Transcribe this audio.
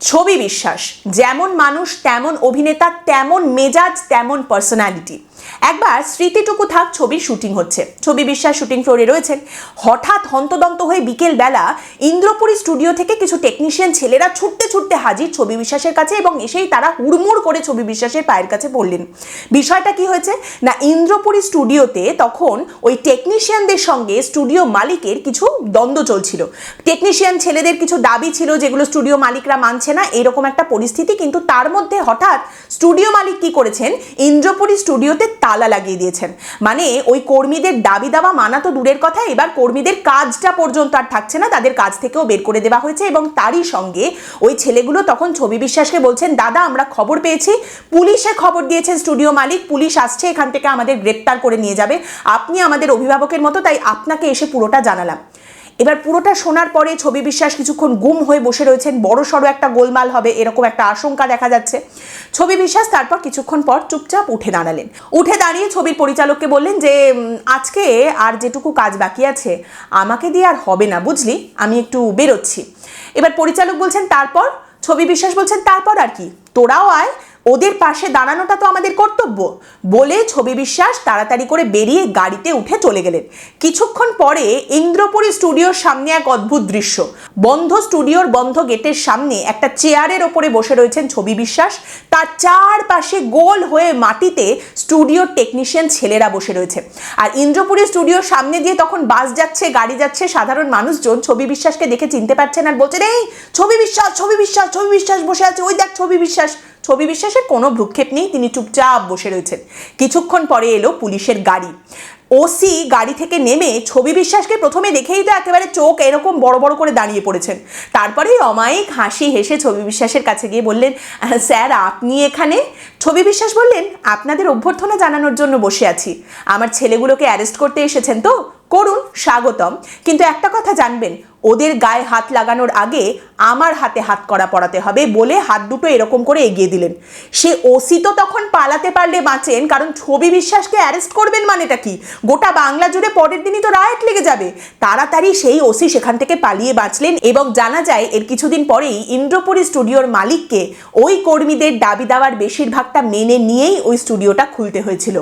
ছবি বিশ্বাস। যেমন মানুষ তেমন অভিনেতা তেমন মেজাজ তেমন পার্সোনালিটি একবার স্মৃতিটুকু থাক ছবির শুটিং হচ্ছে। ছবি বিশ্বাস শুটিং ফ্লোরে রয়েছেন। হঠাৎ হন্তদন্ত হয়ে বিকেল বেলা ইন্দ্রপুরী স্টুডিও থেকে কিছু টেকনিশিয়ান ছেলেরা ছুটতে ছুটতে হাজির ছবি বিশ্বাসের কাছে এবং এসেই তারা হুড়মুড় করে ছবি বিশ্বাসের পায়ের কাছে পড়লেন। বিষয়টা কি হয়েছে? না, ইন্দ্রপুরী স্টুডিওতে তখন ওই টেকনিশিয়ানদের সঙ্গে স্টুডিও মালিকের কিছু দ্বন্দ্ব চলছিল। টেকনিশিয়ান ছেলেদের কিছু দাবি ছিল যেগুলো স্টুডিও মালিকরা মানছে না, এরকম একটা পরিস্থিতি, কিন্তু তার মধ্যে হঠাৎ স্টুডিও মালিক কি করেছেন? ইন্দ্রপুরী স্টুডিওতে তালা লাগিয়ে দিয়েছেন। মানে ওই কর্মীদের দাবি দাওয়া মানা তো দূরের কথা, এবার কর্মীদের কাজটা পর্যন্ত আর থাকছে না, তাদের কাজ থেকেও বের করে দেওয়া হয়েছে এবং তারই সঙ্গে ওই ছেলেগুলো তখন ছবি বিশ্বাসকে বলছেন, দাদা, আমরা খবর পেয়েছি, পুলিশে খবর দিয়েছেন স্টুডিও মালিক, পুলিশ আসছে, এখান থেকে আমাদের গ্রেপ্তার করে নিয়ে যাবে। আপনি আমাদের অভিভাবকের মতো, তাই আপনাকে এসে পুরোটা জানালাম। এবার পুরোটা শোনার পরে ছবি বিশ্বাস কিছুক্ষণ গুম হয়ে বসে রয়েছেন। বড় সড়ো একটা গোলমাল হবে, এরকম একটা আশঙ্কা দেখা যাচ্ছে। ছবি বিশ্বাস তারপর কিছুক্ষণ পর চুপচাপ উঠে দাঁড়ালেন। উঠে দাঁড়িয়ে ছবির পরিচালককে বললেন যে আজকে আর যেটুকু কাজ বাকি আছে, আমাকে দিয়ে আর হবে না, বুঝলি? আমি একটু বেরোচ্ছি। এবার পরিচালক বলছেন, তারপর? ছবি বিশ্বাস বলছেন, তারপর আর কি? তোরাও আয় ওদের পাশে দাঁড়ানোটা তো আমাদের কর্তব্য। বলে ছবি বিশ্বাস তাড়াতাড়ি করে বেরিয়ে গাড়িতে উঠে চলে গেলেন। কিছুক্ষণ পরে ইন্দ্রপুরী স্টুডিওর সামনে এক অদ্ভুত দৃশ্য। বন্ধ স্টুডিওর বন্ধ গেটের সামনে একটা চেয়ারের ওপরে বসে রয়েছেন ছবি বিশ্বাস। তার চারপাশে গোল হয়ে মাটিতে স্টুডিওর টেকনিশিয়ান ছেলেরা বসে রয়েছে। আর ইন্দ্রপুরী স্টুডিওর সামনে দিয়ে তখন বাস যাচ্ছে, গাড়ি যাচ্ছে সাধারণ মানুষজন। ছবি বিশ্বাসকে দেখে চিনতে পারছেন আর বলছেন, এই, ছবি বিশ্বাস ছবি বিশ্বাস ছবি বিশ্বাস বসে আছে। ওই দেখ ছবি বিশ্বাস। ছবি বিশ্বাসের কোনো ভ্রুক্ষেপ নেই, তিনি চুপচাপ বসে রয়েছেন। কিছুক্ষণ পরে এলো পুলিশের গাড়ি। ওসি গাড়ি থেকে নেমে ছবি বিশ্বাসকে প্রথমে দেখেই তো একেবারে চোখ এরকম বড় বড় করে দাঁড়িয়ে পড়েছেন। তারপরেই অমায়িক হাসি হেসে ছবি বিশ্বাসের কাছে গিয়ে বললেন, স্যার, আপনি এখানে? ছবি বিশ্বাস বললেন, আপনাদের অভ্যর্থনা জানানোর জন্য বসে আছি। আমার ছেলেগুলোকে অ্যারেস্ট করতে এসেছেন তো? করুন, স্বাগতম। কিন্তু একটা কথা জানবেন, ওদের গায়ে হাত লাগানোর আগে আমার হাতে হাত করা পড়াতে হবে বলে হাত দুটো এরকম করে এগিয়ে দিলেন। সে ওসি তো তখন পালাতে পারলে বাঁচেন, কারণ ছবি বিশ্বাসকে অ্যারেস্ট করবেন মানেটা কি? গোটা বাংলা জুড়ে পরের দিনই তো রায়ট লেগে যাবে। তাড়াতাড়ি সেই ওসি সেখান থেকে পালিয়ে বাঁচলেন এবং জানা যায় এর কিছুদিন পরেই ইন্দ্রপুরী স্টুডিওর মালিককে ওই কর্মীদের দাবি দাওয়ার বেশিরভাগটা মেনে নিয়েই ওই স্টুডিওটা খুলতে হয়েছিল।